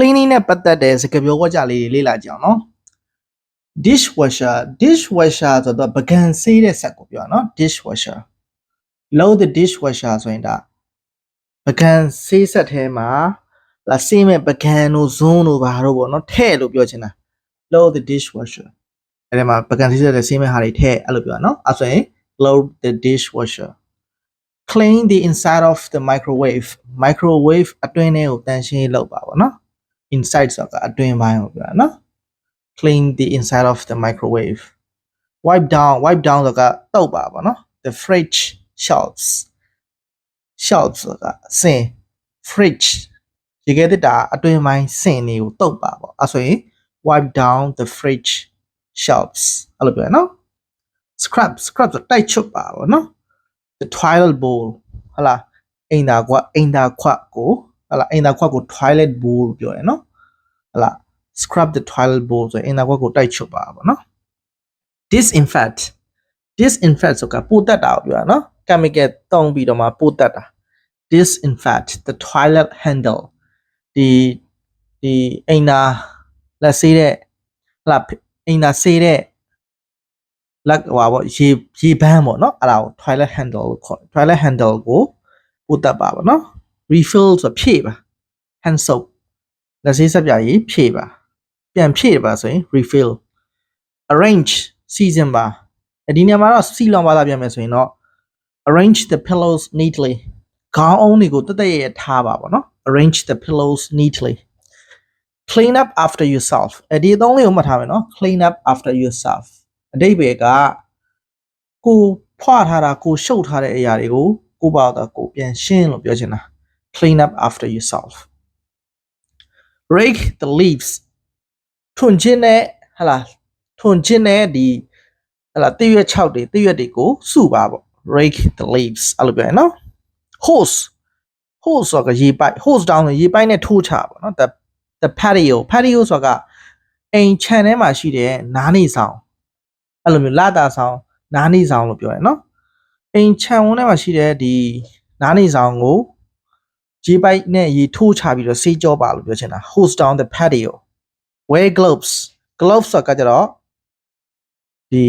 cleaning နဲ့ပတ်သက်တဲ့စကားပြောဝကြလေးတွေလေ့လာကြအောင်နော် dishwasher dishwasher ဆိုတော့ပကံဆေးတဲ့ဆက်ကိုပြောတာနော် dishwasher load the dishwasher ဆိုရင်ဒါပကံဆေးဆက်ထဲမှာလာဆေးမဲ့ပကံတို့ဇွန်းတို့ဘာတို့ပေါ့နော်ထဲ့လို့ပြောချင်တာ load the dishwasher အဲ့ဒီမှာပကံဆေးဆက်တဲ့ဆေးမဲ့ဟာတွေထဲ့အဲ့လိုပြောတာနော်အဲ့ဆိုရင် load the dishwasher clean the inside of the microwave microwave အတွင်းထဲကိုတန်းရှင်းရေးလုပ်ပါပေါ့နော် inside ဆိုတာအတွင်းပိုင်းကိုပြောတာနော် clean the inside of the microwave wipe down wipe down ဆိုတာတုပ်ပါပေါ့နော် the fridge shelves shelves ဆိုတာစင် fridge ရေခဲတစ်တာအတွင်းပိုင်းစင်တွေကိုတုပ်ပါပေါ့အဲဆိုရင် wipe down the fridge shelves အဲ့လိုပြောရနော် scrub scrub ဆိုတိုက်ချွတ်ပါပေါ့နော် the toilet bowl ဟလာအိမ်သာကွာအိမ်သာခွက်ကို ဟလာအိမ်သာခွက်ကို toilet bowl လို့ပြောရနော်ဟလာ scrub the toilet bowl ဆိုရင်အိမ်သာခွက်ကိုတိုက်ချွတ်ပါပေါ့နော် disinfect disinfect ဆိုတာပိုးတက်တာကိုပြောတာနော် chemical တုံးပြီးတော့မှပိုးတက်တာ disinfect the toilet handle ဒီဒီအိမ်သာလက်ဆေးတဲ့ဟလာအိမ်သာဆေးတဲ့လက်ဟွာပေါ့ရေရေပန်းပေါ့နော်အဲ့ဒါကို toilet handle လို့ခေါ်တယ် toilet handle ကိုပိုးတက်ပါပေါ့နော် refill ဆိုဖြည့်ပါ hand soap လက်ဆေးဆက်ပြရေးဖြည့်ပါပြန်ဖြည့်ပါဆိုရင် refill arrange season ပါအဲဒီနေရာမှာတော့စီလောင်ပါလာပြန်မယ်ဆိုရင်တော့ arrange the pillows neatly ခေါင်းအုံးတွေကိုတက်တက်ရရထားပါပေါ့နော် arrange the pillows neatly clean up after yourself အဲဒီအသုံးလေးကိုမှတ်ထားမယ်နော် clean up after yourself အတိတ်ပဲကကိုဖွာထားတာကိုရှုပ်ထားတဲ့အရာတွေကိုကိုပေါ့တာကိုပြန်ရှင်းလို့ပြောချင်တာ clean up after yourself rake the leaves ထွန်ချင်းနဲ့ဟလာထွန်ချင်းနဲ့ဒီဟလာတရွက်6တွေတရွက်တွေကိုစုပါပေါ့ rake the leaves အဲ့လိုပြောရင်နော် hose hose ဆိုတာကရေပိုက် hose down ဆိုရေပိုက်နဲ့ထိုးချပါနော် the the patio patio ဆိုတာကအိမ်ခြံထဲမှာရှိတဲ့နားနေဆောင်အဲ့လိုမျိုးလာတာဆောင်နားနေဆောင်လို့ပြောရနော်အိမ်ခြံဝန်းထဲမှာရှိတဲ့ဒီနားနေဆောင်ကို ရေပိုက်နဲ့ရေထိုးချပြီးတော့ဆေးကြောပါလို့ပြောချင်တာ hose down the patio wear gloves gloves ဆိုတာကကြတော့ဒီ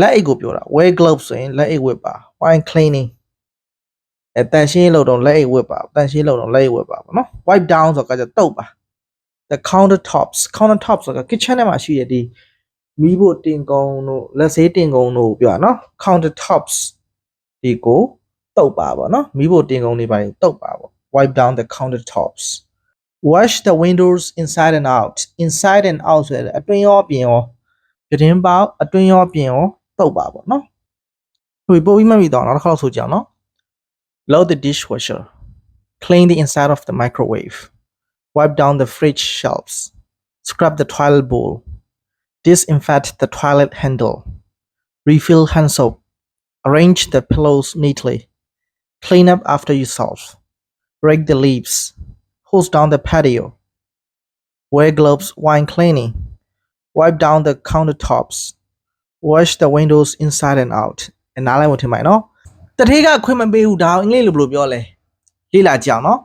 လက်အိတ်ကိုပြောတာ wear gloves ဆိုရင်လက်အိတ်ဝတ်ပါ while cleaning အဲတန်ရှင်းလို့တော့လက်အိတ်ဝတ်ပါတန်ရှင်းလို့တော့လက်အိတ်ဝတ်ပါပေါ့နော် wipe down ဆိုတာကကြတုပ်ပါ the counter tops counter tops ဆိုတာ kitchen ထဲမှာရှိတဲ့ဒီမီးဖို့တင်ကုန်းတို့လက်ဆေးတင်ကုန်းတို့ကိုပြောတာနော် counter tops ဒီကိုတုပ်ပါပေါ့နော်မီးဖို့တင်ကုန်းတွေပါတုပ်ပါပေါ့ wipe down the counter tops wash the windows inside and out inside and out ဆိုတဲ့အတွင်းရောအပြင်ရောပြတင်းပေါက်အတွင်းရောအပြင်ရောတုပ်ပါပေါ့နော်ဟိုပို့ပြီးမှတ်ပြီးတော့နောက်တစ်ခါတော့ဆိုကြအောင်နော် load the dishwasher clean the inside of the microwave wipe down the fridge shelves scrub the toilet bowl disinfect the toilet handle refill hand soap arrange the pillows neatly clean up after yourself Rake the leaves hose down the patio, wear gloves while cleaning, wipe down the countertops, wash the windows inside and out. အနားလိုက်ဝင်ထင်ပါနော်တထေးကခွင့်မပေးဘူးဒါအင်္ဂလိပ်လိုဘယ်လိုပြောလဲလေ့လာကြအောင်နော်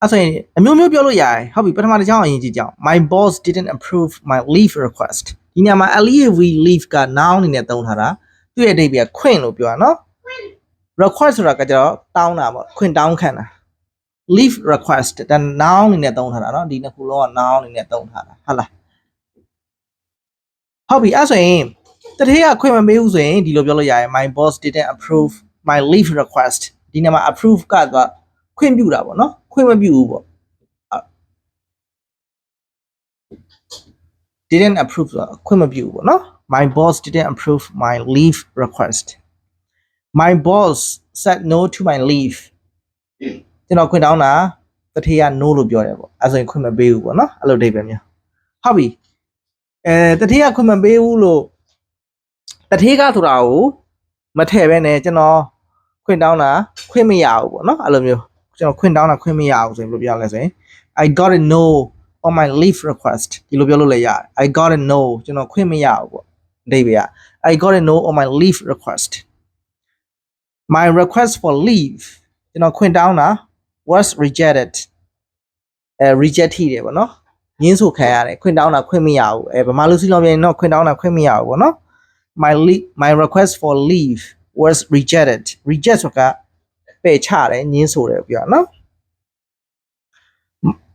အဲ့ဆိုရင်အမျိုးမျိုးပြောလို့ရတယ်ဟုတ်ပြီပထမတစ်ကြောင်းအရင်ကြည့်ကြအောင် my boss didn't approve my leave request ဒီညမှာ leave leave က noun အနေနဲ့သုံးထားတာသူ့ရဲ့အဓိပ္ပာယ်ခွင့်လို့ပြောတာနော် request ဆိုတာကကြတော့တောင်းတာပေါ့ခွင့်တောင်းခံတာ leave request ဒါ noun အနေနဲ့သုံးထားတာเนาะဒီနှစ်ခုလုံးက noun အနေနဲ့သုံးထားတာဟုတ်လားဟုတ်ပြီအဲ့ဆိုရင်တတိယခွင့်မပေးဘူးဆိုရင်ဒီလိုပြောလို့ရတယ် my boss didn't approve my leave request ဒီနေ့မှာ approve ကတော့ခွင့်ပြုတာပေါ့เนาะခွင့်မပြုဘူးပေါ့ didn't approve ဆိုတာခွင့်မပြုဘူးပေါ့เนาะ my boss didn't approve my leave request my boss said no to my leave ကျွန်တော်ခွင့်တောင်းတာတထေးက no လို့ပြောတယ်ပေါ့အဲဆိုရင်ခွင့်မပေးဘူးပေါ့နော်အဲ့လိုဒိတ်ပဲမျိုးဟုတ်ပြီအဲတထေးကခွင့်မပေးဘူးလို့တထေးကဆိုတာကိုမထည့်ပဲနဲ့ကျွန်တော်ခွင့်တောင်းတာခွင့်မရဘူးပေါ့နော်အဲ့လိုမျိုးကျွန်တော်ခွင့်တောင်းတာခွင့်မရဘူးဆိုရင်ဘယ်လိုပြောလဲဆိုရင် I got a no on my leave request ဒီလိုပြောလို့လည်းရတယ် I got a no ကျွန်တော်ခွင့်မရဘူးပေါ့အဓိပ္ပာယ်က I got a no on my leave request my request for leave ကျွန်တော်ခွင့်တောင်းတာ was rejected အဲ reject ထိတယ်ပေါ့နော်ညင်းဆိုခံရတယ်ခွင့်တောင်းတာခွင့်မရဘူးအဲဗမာလူစီလောပြန်တော့ခွင့်တောင်းတာခွင့်မရဘူးပေါ့နော် my leave my request for leave was rejected reject ဆိုတာပယ်ချတယ်ညင်းဆိုတယ်ပြောနော်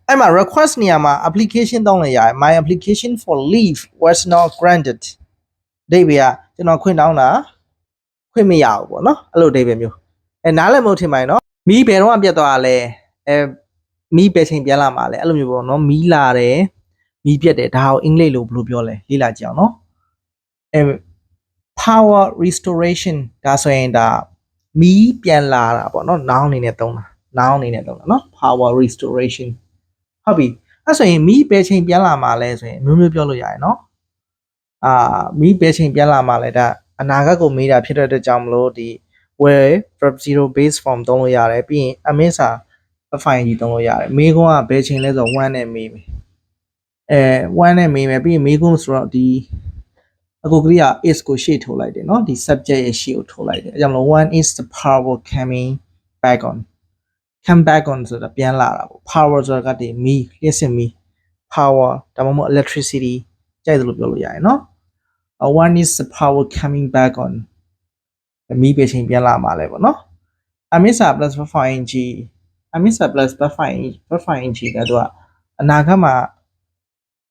အဲ့မှာ request နေရာမှာ application တောင်းလိုက်ရတယ် my application for leave was not granted ဒိဗေကကျွန်တော်ခွင့်တောင်းတာခွင့်မရဘူးပေါ့နော်အဲ့လိုဒိဗေမျိုးအဲနားလည်မလို့ထင်ပါရဲ့နော် မီးဘယ်တော့မှပြတ်သွားတာလဲအဲမီးပဲချိန်ပြန်လာမှာလဲအဲ့လိုမျိုးပေါ့နော်မီးလာတယ်မီးပြတ်တယ်ဒါကိုအင်္ဂလိပ်လိုဘယ်လိုပြောလဲလေ့လာကြအောင်နော်အဲ power restoration ဒါဆိုရင်ဒါမီးပြန်လာတာပေါ့နော် noun အနေနဲ့သုံးတာ noun အနေနဲ့သုံးတာနော် power restoration ဟုတ်ပြီအဲ့ဆိုရင်မီးပဲချိန်ပြန်လာမှာလဲဆိုရင်အမျိုးမျိုးပြောလို့ရတယ်နော်အာမီးပဲချိန်ပြန်လာမှာလဲဒါအနာဂတ်ကိုမေးတာဖြစ်တဲ့အတွက်ကြောင့်မလို့ဒီ where verb zero base form သုံးလို့ရတယ်ပြီးရင် amisa file ကြီးသုံးလို့ရတယ်မေးခွန်းကဘယ်ချိန်လဲဆိုတော့1နဲ့မေးမယ်အဲ1နဲ့မေးမယ်ပြီးရင်မေးခွန်းဆိုတော့ဒီအကိုကလေးက is ကိုရှေ့ထိုးလိုက်တယ်เนาะဒီ subject ရဲ့ရှေ့ကိုထိုးလိုက်တယ်အဲကြောင့်မလို့ one is the power coming back on come back on ဆိုတာပြန်လာတာပေါ့ power ဆိုတာကတည်းမီးလျှက်စစ်မီး power ဒါမှမဟုတ် electricity ကြိုက်တယ်လို့ပြောလို့ရတယ်เนาะ Uh, one is the power coming back on မီးပဲချိန်ပြန်လာမှာလဲပေါ့နော် amisa plus fine g amisa plus fine fine g ကတော့အနာဂတ်မှာ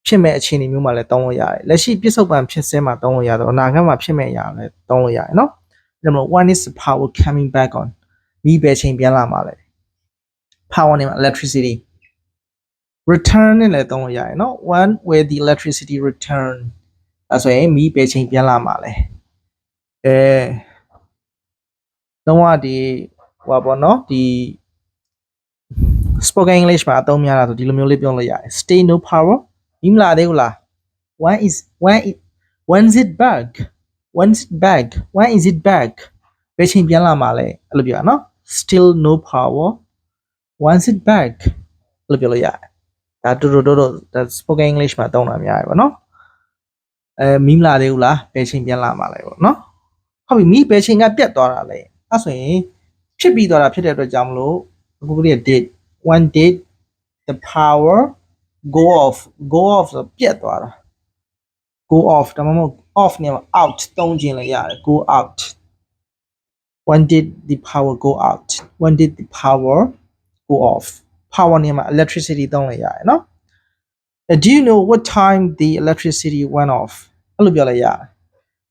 ဖြစ်မဲ့အခြေအနေမျိုးမှာလည်းတောင်းလို့ရတယ်လက်ရှိပြစ္ဆုတ်ပံဖြစ်စဲမှာတောင်းလို့ရတော့အနာဂတ်မှာဖြစ်မဲ့အရာလည်းတောင်းလို့ရတယ်နော်ဒါမှမဟုတ် one is the power coming back on မီးပဲချိန်ပြန်လာမှာလဲ power နဲ့ electricity return နဲ့လည်းတောင်းလို့ရတယ်နော် one where the electricity return အဲဆိုရင်မီးပဲချိန်ပြန်လာမှာလဲအဲ တော့ကဒီဟိုပါပေါ့နော်ဒီ spoken english မှာအသုံးများတာဆိုဒီလိုမျိုးလေးပြောလို့ရတယ် stay no power မီးမလာသေးဘူးလား when is when it when's it back when's it back when is it back ပဲချိန်ပြန်လာမှာလဲအဲ့လိုပြောရနော် still no power when's it back အဲ့လိုပြောလို့ရတယ်ဒါတူတူတူတူဒါ spoken english မှာသုံးတာများတယ်ပေါ့နော်အဲမီးမလာသေးဘူးလားဘယ်ချိန်ပြန်လာမှာလဲပေါ့နော်ဟုတ်ပြီမီးဘယ်ချိန်ကပြတ်သွားတာလဲ အဲ့ဆိုရင်ဖြစ်ပြီးသွားတာဖြစ်တဲ့အတွက်ကြောင့်မလို့အခုကလေး date one date the power go off go off ဆိုပြတ်သွားတာ go off ဒါမှမဟုတ် off နဲ့ out သုံးခြင်းလည်းရတယ် go out when did the power go out when did the power go off power နဲ့မှာ electricity သုံးလည်းရတယ်နော် Uh, do you know what time the electricity went off အဲ့လိုပြောလိုက်ရတယ်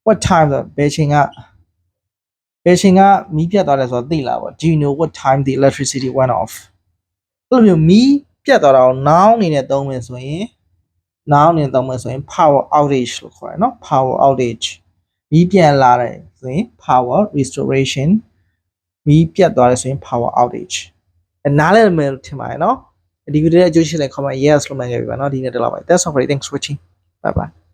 what time ဆိုဘယ်ချိန်က ဘယ်ချိန်ကမီးပြတ်သွားတယ်ဆိုတော့သိလားပေါ့ do you know what time the electricity went off အဲ့လိုမျိုးမီးပြတ်သွားတာကို noun အနေနဲ့သုံးမယ်ဆိုရင် noun အနေနဲ့သုံးမယ်ဆိုရင် power outage လို့ခေါ်တယ်နော် power outage မီးပြန်လာတယ်ဆိုရင် power restoration မီးပြတ်သွားတယ်ဆိုရင် power outage အနားလည်းမယ်ထင်ပါတယ်နော်ဒီဗီဒီယိုရဲ့အကျိုးရှိတဲ့ comment yes လို့မှတ်ခဲ့ပြီပါနော်ဒီနေ့တော့လောက်ပါ That's all for today thanks for watching bye bye